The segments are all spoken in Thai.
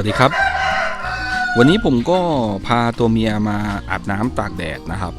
วัสดีครับ วันนี้ผมก็พาตัวเมียมาอาบน้ำตากแดดนะครับ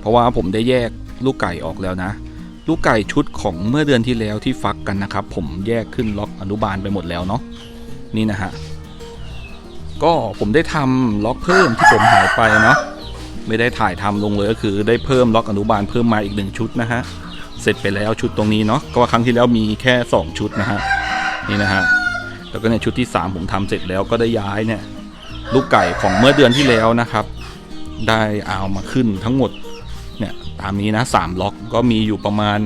เพราะว่าผมได้แยกลูกไก่ออกแล้วนะ ลูกไก่ชุดของเมื่อเดือนที่แล้วที่ฟักกันนะครับ ผมแยกขึ้นล็อกอนุบาลไปหมดแล้วเนาะนี่นะฮะก็ผมได้ทำล็อกเพิ่มที่ผมหายไปเนาะไม่ได้ถ่ายทำลงเลยก็คือได้เพิ่มล็อกอนุบาลเพิ่มมาอีกหนึ่งชุดนะฮะเสร็จไปแล้วชุดตรงนี้เนาะก็ว่าครั้งที่แล้วมีแค่ 2 ชุดนะฮะนี่นะฮะ แล้วก็เนี่ยชุดที่ 3 ผมทำเสร็จแล้วก็ได้ย้ายเนี่ยลูกไก่ของเมื่อเดือนที่แล้วนะครับ ได้เอามาขึ้นทั้งหมดเนี่ยตามนี้นะ 3 ล็อกก็มีอยู่ประมาณ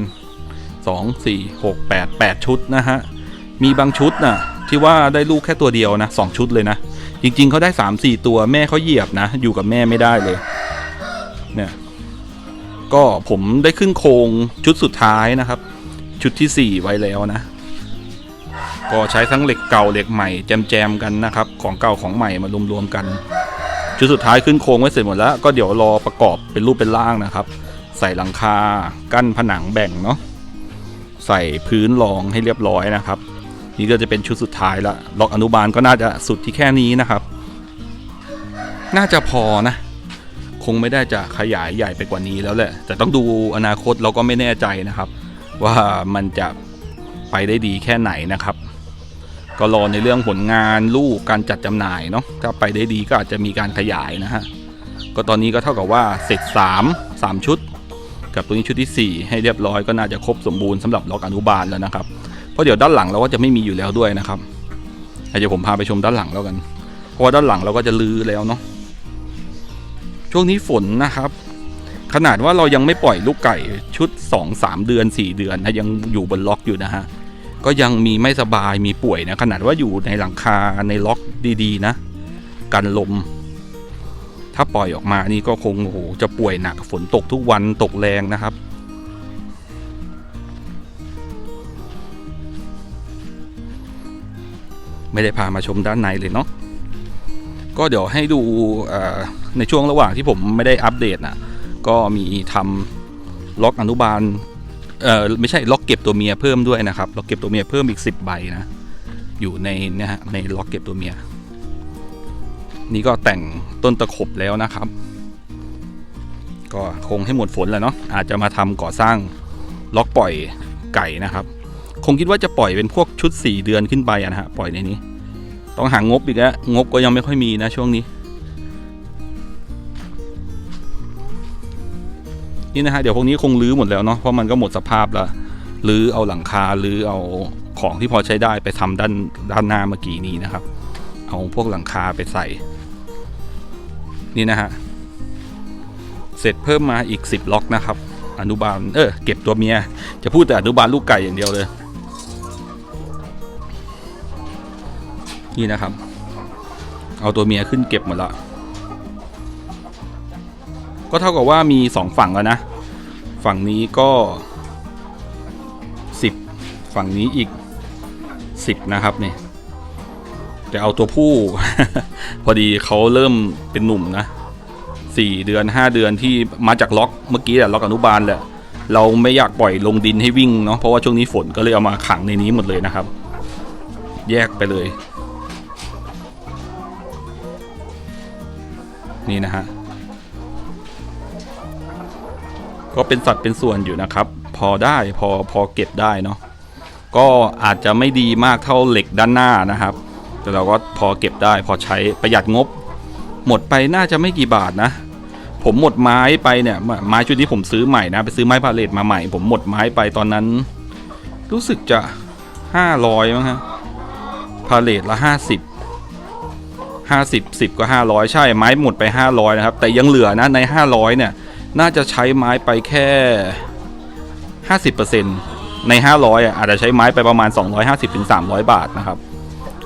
2 4 6 8 8 ชุดนะฮะ มีบางชุดนะ่ะที่ว่าได้ลูกแค่ตัวเดียวนะ2ชุดเลยนะ จริงๆเขาได้ 3 4 ตัวแม่เขาเหยียบนะ อยู่กับแม่ไม่ได้เลยเนี่ยก็ผมได้ขึ้นโครงชุดสุดท้ายนะครับ ชุดทีสี่4 ไว้แล้วนะ ก็ใช้ทั้งเหล็กเก่าเหล็กใหม่แจมๆกันนะครับ ของเก่าของใหม่มารวมๆกัน ชุดสุดท้ายขึ้นโครงไว้เสร็จหมดแล้ว ก็เดี๋ยวรอประกอบเป็นรูปเป็นร่างนะครับ ใส่หลังคากั้นผนังแบ่งเนาะใส่พื้นรองให้เรียบร้อยนะครับ นี่ก็จะเป็นชุดสุดท้ายละล็อกอนุบาลก็น่าจะสุดที่แค่นี้นะครับ น่าจะพอนะ คงไม่ได้จะขยายใหญ่ไปกว่านี้แล้วแหละ แต่ต้องดูอนาคตเราก็ไม่แน่ใจนะครับ ว่ามันจะไปได้ดีแค่ไหนนะครับ ก็รอในเรื่องผลงานลูกการจัดจำหน่ายเนาะถ้าไปได้ดีก็อาจจะมีการขยายนะฮะก็ตอนนี้ก็เท่ากับว่าเสร็จ 3 3 ชุด กับตัวนี้ชุดที่ 4 ให้เรียบร้อยก็น่าจะครบสมบูรณ์สำหรับล็อกอนุบาลแล้วนะครับเพราะเดี๋ยวด้านหลังเราก็จะไม่มีอยู่แล้วด้วยนะครับเดี๋ยวผมพาไปชมด้านหลังแล้วกัน เพราะว่าด้านหลังเราก็จะลื้อแล้วเนาะช่วงนี้ฝนนะครับ ขนาดว่าเรายังไม่ปล่อยลูกไก่ชุด 2-3 เดือน 4 เดือนนะยังอยู่บนล็อกอยู่นะฮะ ก็ยังมีไม่สบายมีป่วยนะขนาดว่าอยู่ในหลังคาในล็อกดีๆ นะ กันลม ถ้าปล่อยออกมานี่ก็คงโอ้โหจะป่วยหนักฝนตกทุกวันตกแรงนะครับ ไม่ได้พามาชมด้านในเลยเนาะก็เดี๋ยวให้ดูในช่วงระหว่างที่ผมไม่ได้อัปเดตนะก็มีทำล็อกอนุบาล เออไม่ใช่ล็อกเก็บตัวเมียเพิ่มด้วยนะครับล็อกเก็บตัวเมียเพิ่มอีก 10 ใบนะ อยู่ในเนี่ยฮะในล็อกเก็บตัวเมีย นี่ก็แต่งต้นตะขบแล้วนะครับ ก็คงให้หมดฝนแล้วเนาะอาจจะมาทำก่อสร้างล็อกปล่อยไก่นะครับ คงคิดว่าจะปล่อยเป็นพวกชุด 4 เดือนขึ้นไปนะฮะปล่อยในนี้ ต้องหางบอีกแล้วงบก็ยังไม่ค่อยมีนะช่วงนี้ นี่นะฮะเดี๋ยวพวกนี้คงลื้อหมดแล้วเนาะเพราะมันก็หมดสภาพล้วลื้อเอาหลังคาลื้อเอาของที่พอใช้ได้ไปทำด้านด้านหน้าเมื่อกี้นี้นะครับ เอาพวกหลังคาไปใส่ นี่นะฮะเสร็จเพิ่มมาอีก 10 ล็อกนะครับ อนุบาลเออเก็บตัวเมีย จะพูดแต่อนุบาลลูกไก่อย่างเดียวเลย นี่นะครับ เอาตัวเมียขึ้นเก็บหมดละ ก็เท่ากับว่ามีสองฝั่งแล้วนะ ฝั่งนี้ก็สิบฝั่งนี้อีกสิบนะครับเนี่ยจะเอาตัวผู้ พอดีเขาเริ่มเป็นหนุ่มนะสี่เดือนห้าเดือนที่มาจากล็อกเมื่อกี้แหละล็อกอนุบาลแหละเราไม่อยากปล่อยลงดินให้วิ่งเนาะเพราะว่าช่วงนี้ฝนก็เลยเอามาขังในนี้หมดเลยนะครับ แยกไปเลย นี่นะฮะ ก็เป็นสัดเป็นส่วนอยู่นะครับ พอได้พอพอเก็บได้เนาะก็อาจจะไม่ดีมากเท่าเหล็กด้านหน้านะครับ แต่เราก็พอเก็บได้ พอใช้ประหยัดงบ หมดไปน่าจะไม่กี่บาทนะ ผมหมดไม้ไปเนี่ยไม้ชุดนี้ผมซื้อใหม่นะไปซื้อไม้พาเลตมาใหม่ ผมหมดไม้ไปตอนนั้น รู้สึกจะห้าร้อยมั้งฮะพาเลตละห้าสิบห้าสิบสิบก็ห้าร้อยใช่ไม้หมดไปห้าร้อยนะครับ แต่ยังเหลือนะในห้าร้อยเนี่ย น่าจะใช้ไม้ไปแค่ 50%ใน 500อะอาจจะใช้ไม้ไปประมาณ 250-300ถึง300 บาทนะครับ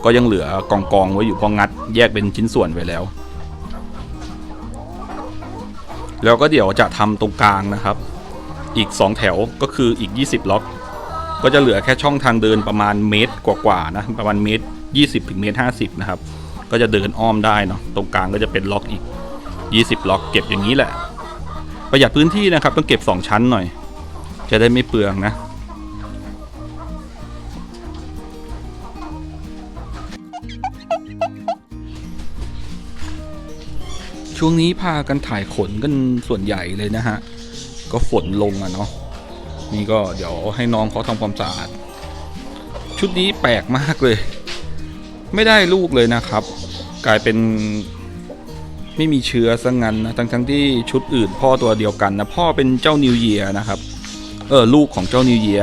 ก็ยังเหลือกองกองไว้อยู่พองัดแยกเป็นชิ้นส่วนไว้แล้ว แล้วก็เดี๋ยวจะทำตรงกลางนะครับ อีก 2 แถวก็คืออีก 20 ล็อก ก็จะเหลือแค่ช่องทางเดินประมาณเมตรกว่าๆนะประมาณเมตร 20ถึงเมตร50 นะครับ ก็จะเดินอ้อมได้เนาะตรงกลางก็จะเป็นล็อกอีก 20 ล็อกเก็บอย่างนี้แหละ ประหยัดพื้นที่นะครับ ต้องเก็บ 2 ชั้นหน่อย จะได้ไม่เปลืองนะ ช่วงนี้พากันถ่ายขนกันส่วนใหญ่เลยนะฮะ ก็ฝนลงอะเนาะนี่ก็เดี๋ยวให้น้องเขาทำความสะอาด ชุดนี้แปลกมากเลย ไม่ได้ลูกเลยนะครับ กลายเป็น ไม่มีเชื้อซะงั้นนะทั้งทั้งที่ชุดอื่นพ่อตัวเดียวกันนะพ่อเป็นเจ้านิวเยียนะครับเออลูกของเจ้านิวเยีย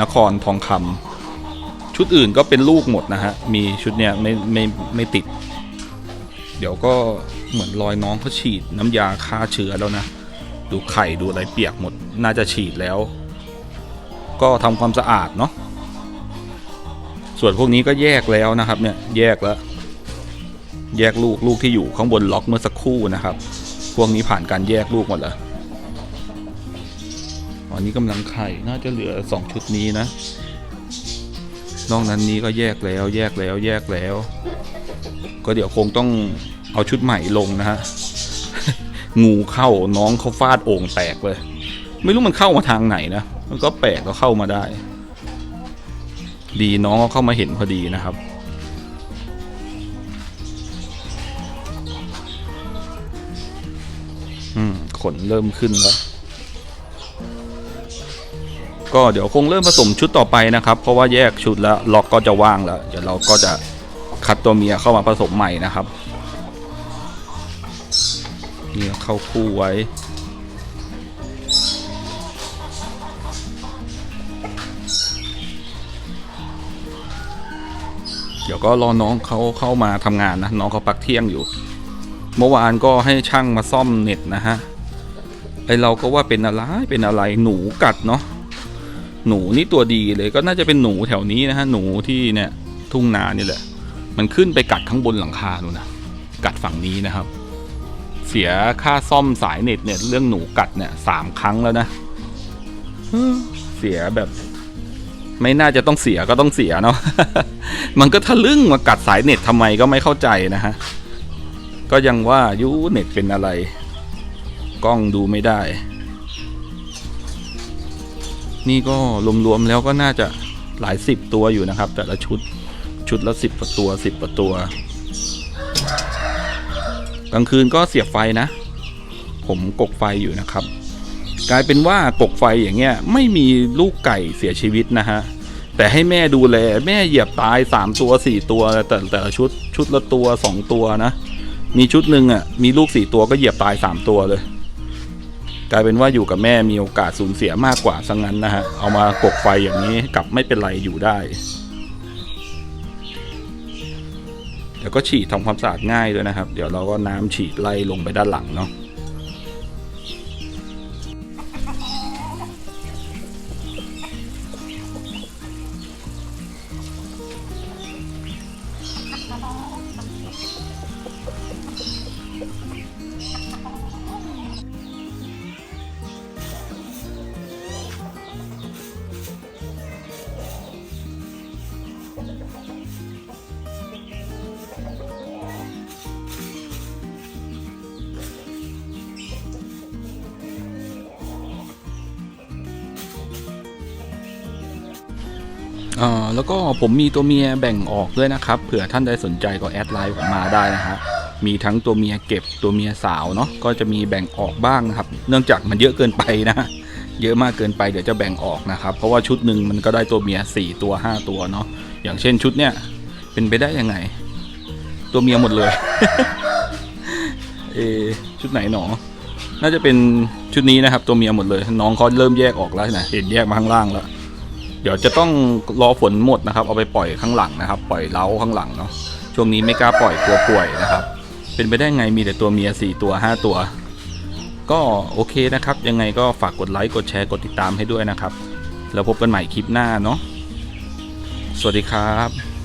นครทองคำชุดอื่นก็เป็นลูกหมดนะฮะมีชุดเนี้ยไม่ไม่ไม่ติด เดี๋ยวก็เหมือนรอยน้องเขาฉีดน้ำยาฆ่าเชื้อแล้วนะดูไข่ดูอะไรเปียกหมดน่าจะฉีดแล้ว ก็ทำความสะอาดเนาะส่วนพวกนี้ก็แยกแล้วนะครับเนี่ยแยกแล้ว แยกลูกลูกที่อยู่ข้างบนล็อกเมื่อสักครู่นะครับ พวกนี้ผ่านการแยกลูกหมดแล้วอันนี้กำลังไข่น่าจะเหลือสองชุดนี้นะ นอกนั้นนี้ก็แยกแล้ว แยกแล้วแยกแล้ว ก็เดี๋ยวคงต้องเอาชุดใหม่ลงนะฮะงูเข้าน้องเขาฟาดโอ่งแตกเลย ไม่รู้มันเข้ามาทางไหนนะมันก็แปลกก็เข้ามาได้ ดีน้องเขาเข้ามาเห็นพอดีนะครับ ขนเริ่มขึ้นแล้ว ก็เดี๋ยวคงเริ่มผสมชุดต่อไปนะครับ เพราะว่าแยกชุดแล้วล็อกก็จะว่างแล้ว เดี๋ยวเราก็จะคัดตัวเมียเข้ามาผสมใหม่นะครับเนี่ยเข้าคู่ไว้เดี๋ยวก็รอน้องเขาเข้ามาทำงานนะ น้องเขาพักเที่ยงอยู่ เมื่อวานก็ให้ช่างมาซ่อมเน็ตนะฮะ ไอเราก็ว่าเป็นอะไรเป็นอะไรหนูกัดเนาะหนูนี่ตัวดีเลยก็น่าจะเป็นหนูแถวนี้นะฮะหนูที่เนี่ยทุ่งนานี่แหละ มันขึ้นไปกัดข้างบนหลังคาดูนะกัดฝั่งนี้นะครับ เสียค่าซ่อมสายเน็ตเนี่ยเรื่องหนูกัดเนี่ยสามครั้งแล้วนะเฮ้อเสียแบบ ไม่น่าจะต้องเสียก็ต้องเสียเนาะมันก็ทะลึ่งมากัดสายเน็ตทำไมก็ไม่เข้าใจนะฮะก็ยังว่ายูเน็ตเป็นอะไร กล้องดูไม่ได้ นี่ก็รวมๆแล้วก็น่าจะหลายสิบตัวอยู่นะครับ แต่ละชุดชุดละสิบตัวสิบตัว กลางคืนก็เสียบไฟนะ ผมกกไฟอยู่นะครับ กลายเป็นว่ากกไฟอย่างเงี้ยไม่มีลูกไก่เสียชีวิตนะฮะแต่ให้แม่ดูแลแม่เหยียบตายสามตัวสี่ตัวแต่แต่ละชุดชุดละตัวสองตัวนะ มีชุดหนึ่งอะมีลูกสี่ตัวก็เหยียบตายสามตัวเลย กลายเป็นว่าอยู่กับแม่มีโอกาสสูญเสียมากกว่าสังนั้นนะฮะ เอามากกไฟอย่างนี้กลับไม่เป็นไรอยู่ได้ เดี๋ยวก็ฉีดทำความสะอาดง่ายด้วยนะครับ เดี๋ยวเราก็น้ำฉีดไล่ลงไปด้านหลังเนาะ อ่าแล้วก็ผมมีตัวเมียแบ่งออกด้วยนะครับเผื่อท่านใดสนใจก็แอดไลน์ผมมาได้นะฮะมีทั้งตัวเมียเก็บตัวเมียสาวเนาะก็จะมีแบ่งออกบ้างนะครับ เนื่องจากมันเยอะเกินไปนะ เยอะมากเกินไปเดี๋ยวจะแบ่งออกนะครับ เพราะว่าชุดหนึ่งมันก็ได้ตัวเมีย 4 ตัว 5 ตัวเนาะอย่างเช่นชุดเนี้ยเป็นไปได้ยังไง ตัวเมียหมดเลยเอชุดไหนหนอ น่าจะเป็นชุดนี้นะครับ ตัวเมียหมดเลย น้องเขาเริ่มแยกออกแล้วนะเห็นแยกมาข้างล่างแล้ว ดี๋ยวจะต้องรอฝนหมดนะครับ เอาไปปล่อยข้างหลังนะครับ ปล่อยเล้าข้างหลังเนาะช่วงนี้ไม่กล้าปล่อยกลัวป่วยนะครับ เป็นไปได้ไงมีแต่ตัวเมียสี่ตัวห้าตัว ก็โอเคนะครับ ยังไงก็ฝากกดไลค์กดแชร์กดติดตามให้ด้วยนะครับ แล้วพบกันใหม่คลิปหน้าเนาะสวัสดีครับ